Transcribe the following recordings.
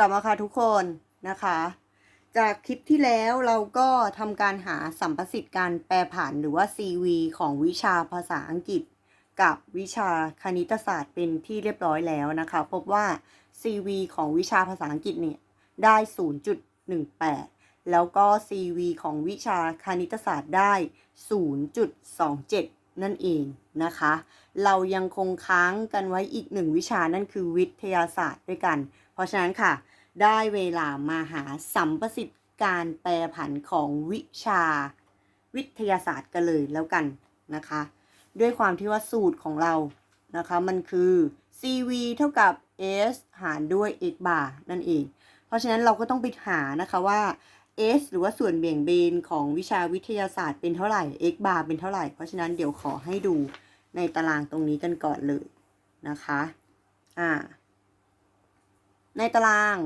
กลับมาค่ะทุกคนนะคะ จากคลิปที่แล้วเราก็ทำการหาสัมประสิทธิ์การแปลผันหรือว่า CV ของวิชาภาษาอังกฤษ กับวิชาคณิตศาสตร์เป็นที่เรียบร้อยแล้วนะคะ พบว่า CV ของวิชาภาษาอังกฤษเนี่ยได้ 0.18 แล้วก็ CV ของวิชาคณิตศาสตร์ได้ 0.27นั่นเองนะคะ เรายังคงค้างกันไว้อีกหนึ่งวิชานั่นคือวิทยาศาสตร์ด้วยกัน เพราะฉะนั้นค่ะ ได้เวลามาหาสัมประสิทธิ์การแปรผันของวิชาวิทยาศาสตร์กันเลยแล้วกันนะคะ ด้วยความที่ว่าสูตรของเรานะคะ มันคือ CV เท่ากับ S หารด้วย x bar นั่นเอง เพราะฉะนั้นเราก็ต้องไปหานะคะว่า S หรือว่าส่วนเบี่ยงเบนของวิชาวิทยาศาสตร์เป็นเท่าไหร่ x bar เป็นเท่าไหร่ เพราะฉะนั้นเดี๋ยวขอให้ดูในตารางตรงนี้กันก่อนเลยนะคะ อ่า ในตาราง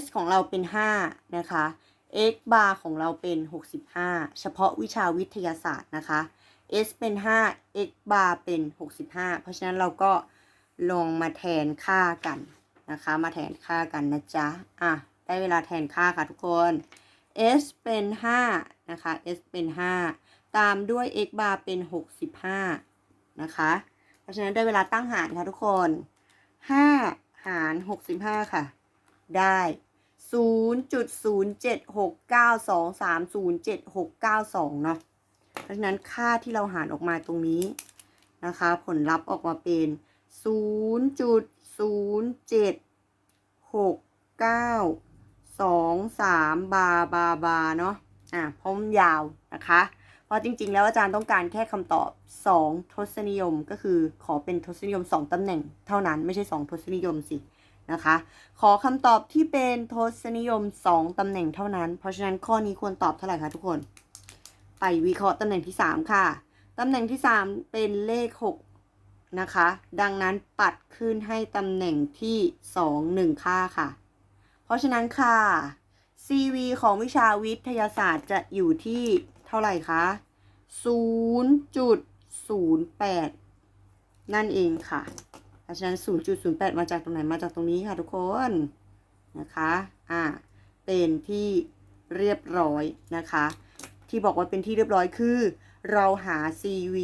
S ของเราเป็น 5 นะคะ x bar ของเราเป็น 65 เฉพาะวิชาวิทยาศาสตร์นะคะ S เป็น 5 x bar เป็น 65 เพราะฉะนั้นเราก็ลองมาแทนค่ากันนะคะ มาแทนค่ากันนะจ๊ะ อะ ได้เวลาแทนค่าค่ะทุกคน S เป็น 5 นะคะ S เป็น 5 ตามด้วย x bar เป็น 65 นะคะ เพราะฉะนั้นได้เวลาตั้งหารค่ะทุกคน 5 หาร 65 ค่ะ ได้ 0.0769230769 2 เนาะเพราะฉะนั้นค่าที่เราหารออกมาตรงนี้นะคะ ผลลัพธ์ออกมาเป็น 0.076923 บาบาบาเนาะอะพราะมันยาวนะคะ เพราะจริง ๆ แล้วอาจารย์ต้องการแค่คำตอบ 2 ทศนิยมก็คือขอเป็นทศนิยม 2ตำแหน่งเท่านั้นไม่ใช่ 2 ทศนิยมสินะคะ ขอคำตอบที่เป็นทศนิยม 2ตำแหน่งเท่านั้น เพราะฉะนั้นข้อนี้ควรตอบเท่าไหร่คะทุกคน ไปวิเคราะห์ตำแหน่งที่ 3 ค่ะตำแหน่งที่ 3 เป็นเลข 6 นะคะ ดังนั้นปัดขึ้นให้ตำแหน่งที่ 2 1 ค่าค่ะ เพราะฉะนั้นค่ะ CV ของวิชาวิทยาศาสตร์จะอยู่ที่ เท่าไหร่คะ0.08 นั่นเองค่ะ เพราะฉะนั้น 0.08 มาจากตรงไหน มาจากตรงนี้ค่ะทุกคน นะคะ อ่า เป็นที่เรียบร้อยนะคะ ที่บอกว่าเป็นที่เรียบร้อยคือ เราหา CV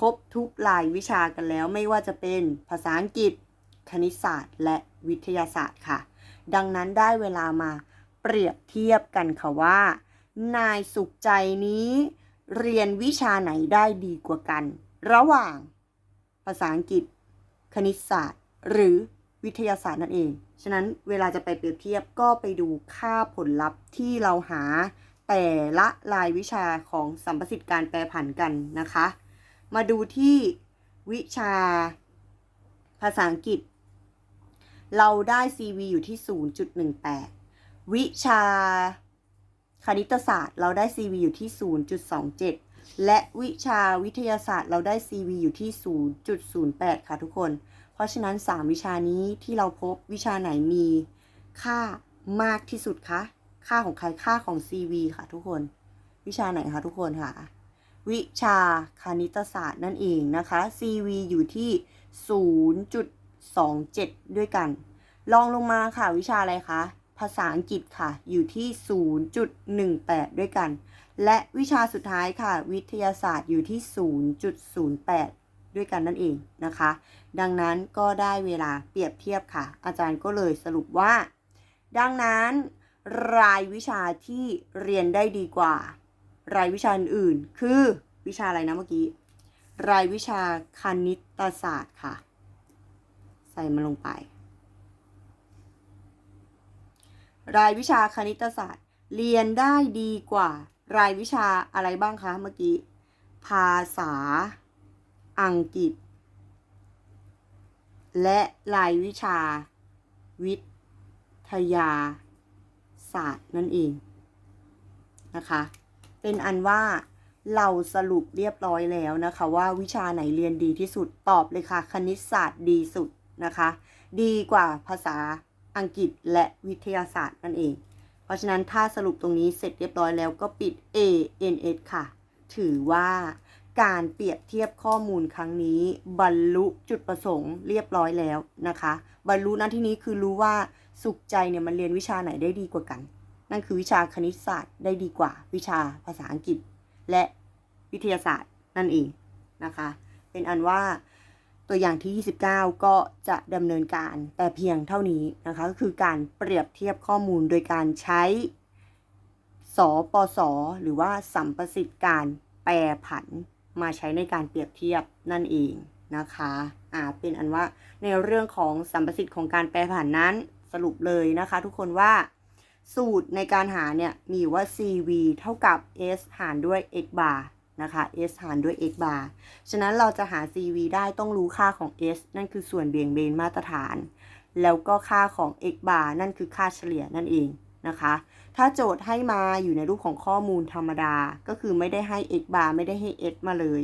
ครบทุกรายวิชากันแล้ว ไม่ว่าจะเป็นภาษาอังกฤษ คณิตศาสตร์ และวิทยาศาสตร์ค่ะ ดังนั้นได้เวลามาเปรียบเทียบกันค่ะว่า นายสุขใจนี้ เรียนวิชาไหนได้ดีกว่ากัน ระหว่าง ภาษาอังกฤษ คณิตศาสตร์ หรือวิทยาศาสตร์นั่นเอง ฉะนั้นเวลาจะไปเปรียบเทียบก็ไปดูค่าผลลัพธ์ที่เราหาแต่ละรายวิชาของสัมประสิทธิ์การแปรผันกันนะคะ มาดูที่วิชาภาษาอังกฤษ เราได้ CV อยู่ที่ 0.18 วิชา คณิตศาสตร์เราได้ CV อยู่ที่ 0.27 และวิชาวิทยาศาสตร์เราได้ CV อยู่ที่ 0.08 ค่ะทุกคน เพราะฉะนั้น 3 วิชานี้ที่เราพบวิชาไหนมีค่ามากที่สุดคะ ค่าของใครค่าของ CV ค่ะทุกคน วิชาไหนคะทุกคนค่ะ วิชาคณิตศาสตร์นั่นเองนะคะ CV อยู่ที่ 0.27 ด้วยกัน ลองลงมาค่ะวิชาอะไรคะ ภาษาอังกฤษค่ะ อยู่ที่ 0.18 ด้วยกัน และวิชาสุดท้ายค่ะ วิทยาศาสตร์อยู่ที่ 0.08 ด้วยกันนั่นเองนะคะ ดังนั้นก็ได้เวลาเปรียบเทียบค่ะ อาจารย์ก็เลยสรุปว่า ดังนั้นรายวิชาที่เรียนได้ดีกว่า รายวิชาอื่นคือวิชาอะไรนะเมื่อกี้ รายวิชาคณิตศาสตร์ค่ะ ใส่มันลงไป รายวิชาคณิตศาสตร์ เรียนได้ดีกว่า รายวิชาอะไรบ้างคะเมื่อกี้ ภาษา อังกฤษ และรายวิชา วิทยา ศาสตร์นั่นเองนะคะ เป็นอันว่าเราสรุปเรียบร้อยแล้วนะคะว่าวิชาไหนเรียนดีที่สุดตอบเลยค่ะ คณิตศาสตร์ดีสุดนะคะ ดีกว่าภาษา อังกฤษและวิทยาศาสตร์นั่นเอง เพราะฉะนั้นถ้าสรุปตรงนี้เสร็จเรียบร้อยแล้วก็ปิด A N S ค่ะ ถือว่าการเปรียบเทียบข้อมูลครั้งนี้ บรรลุจุดประสงค์เรียบร้อยแล้วนะคะ บรรลุนั้นที่นี้คือรู้ว่าสุขใจเนี่ยมันเรียนวิชาไหนได้ดีกว่ากัน นั่นคือวิชาคณิตศาสตร์ได้ดีกว่า วิชาภาษาอังกฤษ และวิทยาศาสตร์นั่นเองนะคะ เป็นอันว่า ตัวอย่างที่ 29 ก็จะดำเนินการแต่เพียงเท่านี้นะคะก็คือการเปรียบเทียบข้อมูลโดยการใช้สปส หรือว่าสัมประสิทธิ์การแปรผันมาใช้ในการเปรียบเทียบนั่นเองนะคะอ่าเป็นอันว่าในเรื่องของสัมประสิทธิ์ของการแปรผันนั้นสรุปเลยนะคะ ทุกคนว่าสูตรในการหาเนี่ยมีอยู่ว่า cv เท่ากับ s หารด้วย x bar นะคะ s หารด้วย x bar ฉะนั้นเราจะหา cv ได้ต้องรู้ค่าของ s นั่นคือส่วนเบี่ยงเบนมาตรฐาน แล้วก็ค่าของ x bar นั่นคือค่าเฉลี่ยนั่นเองนะคะ ถ้าโจทย์ให้มาอยู่ในรูปของข้อมูลธรรมดา ก็คือไม่ได้ให้ x bar ไม่ได้ให้ s มาเลย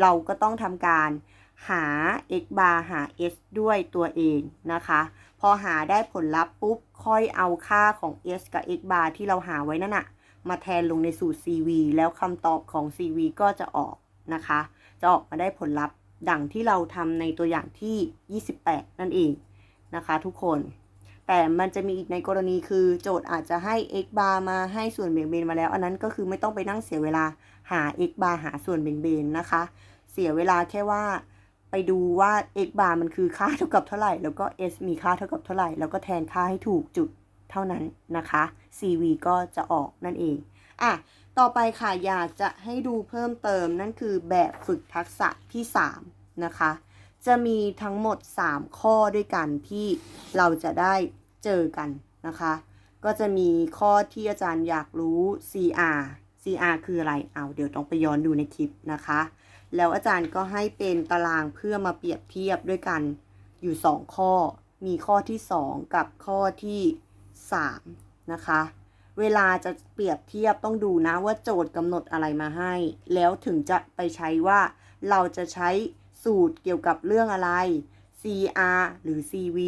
เราก็ต้องทำการหา x bar หา s ด้วยตัวเองนะคะ พอหาได้ผลลัพธ์ปุ๊บ ค่อยเอาค่าของ s กับ x bar ที่เราหาไว้นั่นน่ะ มาแทนลงในสูตร cv แล้วคำตอบของ cv ก็จะออกนะคะ จะออกมาได้ผลลัพธ์ดังที่เราทำในตัวอย่างที่ 28 นั่นเองนะคะทุกคน แต่มันจะมีอีกในกรณีคือโจทย์อาจจะให้ x bar มาให้ส่วนเบี่ยงเบนมาแล้ว อันนั้นก็คือไม่ต้องไปนั่งเสียเวลาหา x bar หาส่วนเบี่ยงเบนนะคะ เสียเวลาแค่ว่าไปดูว่า x bar มันคือค่าเท่ากับเท่าไหร่ แล้วก็ s มีค่าเท่ากับเท่าไหร่ แล้วก็แทนค่าให้ถูกจุด เท่านั้นนะคะ cv ก็จะออกนั่นเองอะต่อไปค่ะอยากจะให้ดูเพิ่มเติมนั่นคือแบบฝึกทักษะที่ 3 นะคะ จะมีทั้งหมด 3 ข้อด้วยกันที่เราจะได้เจอกันนะคะ ก็จะมีข้อที่อาจารย์อยากรู้ CR CR คืออะไร เอาเดี๋ยวต้องไปย้อนดูในคลิปนะคะ แล้วอาจารย์ก็ให้เป็นตารางเพื่อมาเปรียบเทียบด้วยกันอยู่ 2 ข้อ มีข้อที่ 2 กับข้อที่ 3 นะคะ เวลาจะเปรียบเทียบต้องดูนะว่าโจทย์กำหนดอะไรมาให้ แล้วถึงจะไปใช้ว่าเราจะใช้สูตรเกี่ยวกับเรื่องอะไร CR หรือ CV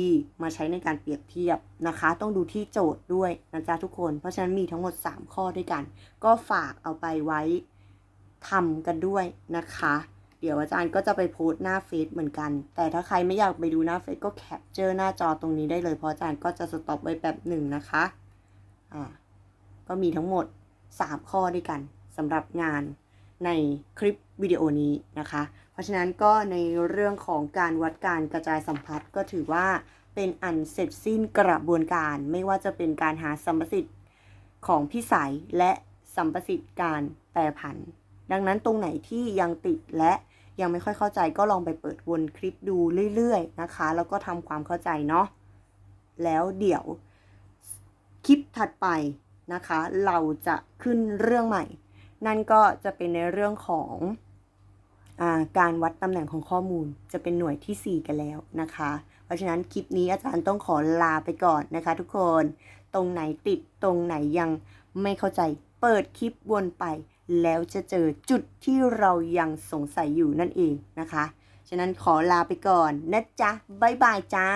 มาใช้ในการเปรียบเทียบนะคะ ต้องดูที่โจทย์ด้วยนะจ๊ะทุกคน เพราะฉะนั้นมีทั้งหมด 3 ข้อด้วยกัน ก็ฝากเอาไปไว้ทำกันด้วยนะคะ ดี๋ยวอาจารย์ก็จะไปโพสต์หน้าเฟซเหมือนกัน แต่ถ้าใครไม่อยากไปดูหน้าเฟซก็แคปเจอร์หน้าจอตรงนี้ได้เลยเพราะอาจารย์ก็จะสต็อปไว้แบบหนึ่งนะคะอ่าก็มีทั้งหมด 3 ข้อด้วยกันสำหรับงานในคลิปวิดีโอนี้นะคะ เพราะฉะนั้นก็ในเรื่องของการวัดการกระจายสัมพัทธ์ก็ถือว่าเป็นอันเสร็จสิ้นกระบวนการไม่ว่าจะเป็นการหาสัมประสิทธิ์ของพี่สายและสัมประสิทธิ์การแปรผัน ดังนั้นตรงไหนที่ยังติดและ ยังไม่ค่อยเข้าใจก็ลองไปเปิดวนคลิปดูเรื่อยๆนะคะ แล้วก็ทำความเข้าใจเนาะแล้วเดี๋ยวคลิปถัดไปนะคะ เราจะขึ้นเรื่องใหม่ นั่นก็จะเป็นในเรื่องของอาการวัดตำแหน่งของข้อมูลจะเป็นหน่วยที่ 4 กันแล้วนะคะ เพราะฉะนั้นคลิปนี้อาจารย์ต้องขอลาไปก่อนนะคะ ทุกคน ตรงไหนติดตรงไหนยังไม่เข้าใจ เปิดคลิปวนไป แล้วจะเจอจุดที่เรายังสงสัยอยู่นั่นเองนะคะ ฉะนั้นขอลาไปก่อนนะจ๊ะ บ๊ายบายจ้า